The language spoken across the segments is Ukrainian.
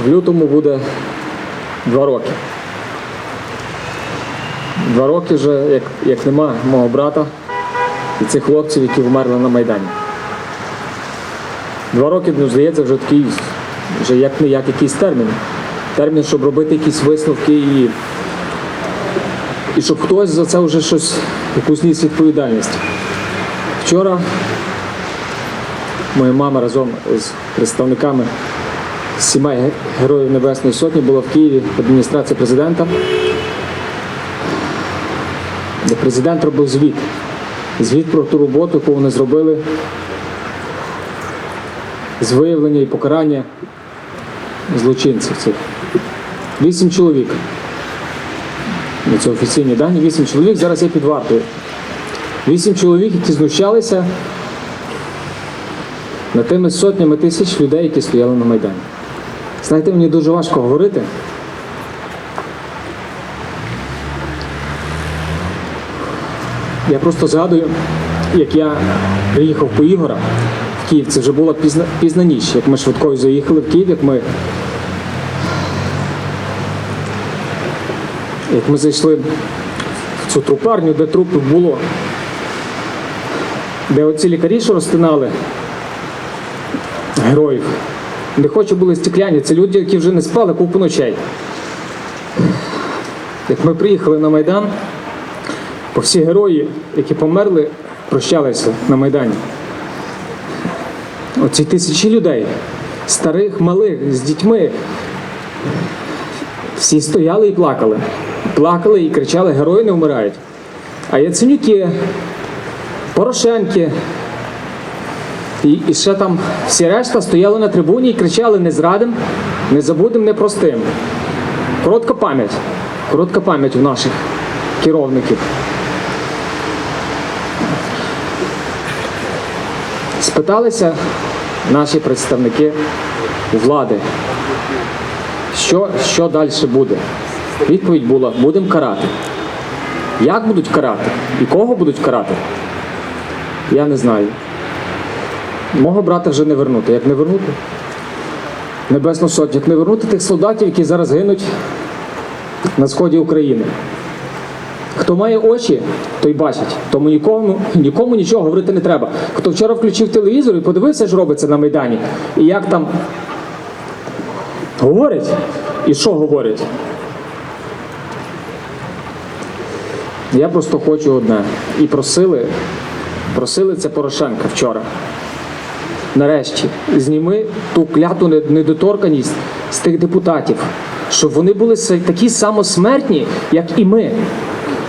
В лютому буде два роки. Два роки вже, як, як нема мого брата і цих хлопців, які вмерли на Майдані. Два роки, ну, здається, вже такий, вже як не як якийсь термін. Термін, щоб робити якісь висновки і, і щоб хтось за це вже щось, якусь ніс відповідальність. Вчора моя мама разом з представниками сімей Героїв Небесної Сотні була в Києві адміністрація президента, де президент робив звіт. Звіт про ту роботу, яку вони зробили з виявлення і покарання злочинців цих. Вісім чоловік. Ну, Це офіційні дані. Вісім чоловік зараз є під вартою. Вісім чоловік, які знущалися над тими сотнями тисяч людей, які стояли на Майдані. Знаєте, мені дуже важко говорити. Я просто згадую, як я приїхав по Ігора в Київ. Це вже була пізна, пізна ніч, як ми швидкою заїхали в Київ, як ми, як ми зайшли в цю трупарню, де трупів було, де оці лікарі, що розтинали героїв. Де хоче були стекляні, це люди, які вже не спали купу ночей. Як ми приїхали на Майдан, по всі герої, які померли, прощалися на Майдані. Оці тисячі людей, старих, малих, з дітьми. Всі стояли і плакали. Плакали і кричали, герої не вмирають. А Яценюки, Порошенки, і, і ще там всі решта стояли на трибуні і кричали не зрадим, не забудем, не простим. Коротка пам'ять. Коротка пам'ять у наших керівників. Спиталися наші представники влади, що, що далі буде. Відповідь була: будемо карати. Як будуть карати? І кого будуть карати? Я не знаю. Мого брата вже не вернути. Як не вернути? Небесну сотню. Як не вернути тих солдатів, які зараз гинуть на сході України. Хто має очі, той бачить. Тому нікому, нікому нічого говорити не треба. Хто вчора включив телевізор і подивився, що робиться на Майдані, і як там говорять, і що говорять. Я просто хочу одне. І просили, просили це Порошенка вчора. Нарешті, зніми ту кляту не- недоторканість з тих депутатів, щоб вони були такі самосмертні, як і ми.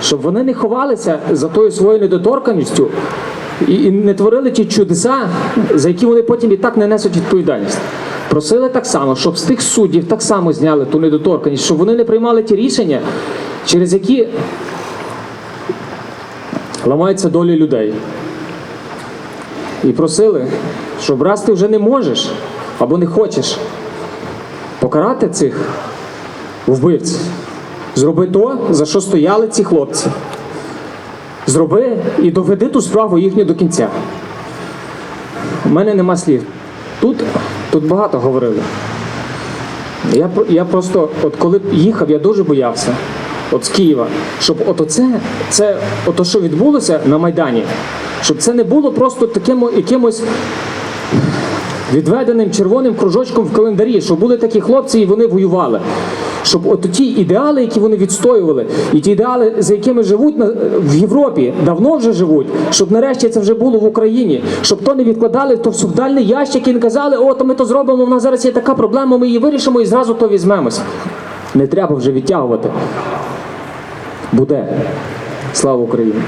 Щоб вони не ховалися за тою своєю недоторканістю і, не творили ті чудеса, за які вони потім і так не несуть відповідальність. Просили так само, щоб з тих суддів так само зняли ту недоторканість, щоб вони не приймали ті рішення, через які ламаються долі людей. І просили, щоб раз ти вже не можеш або не хочеш покарати цих вбивців, зроби то, за що стояли ці хлопці. Зроби і доведи ту справу їхню до кінця. У мене нема слів. Тут, тут багато говорили. Я, я просто, от коли їхав, я дуже боявся. От з Києва, щоб от оце, це, ото, що відбулося на Майдані, щоб це не було просто таким якимось відведеним червоним кружочком в календарі, щоб були такі хлопці і вони воювали. Щоб от ті ідеали, які вони відстоювали, і ті ідеали, за якими живуть в Європі, давно вже живуть, щоб нарешті це вже було в Україні, щоб то не відкладали то в сухдальний ящик і не казали, о, то ми то зробимо, в нас зараз є така проблема, ми її вирішимо і зразу то візьмемося. Не треба вже відтягувати. Буде. Слава Україні!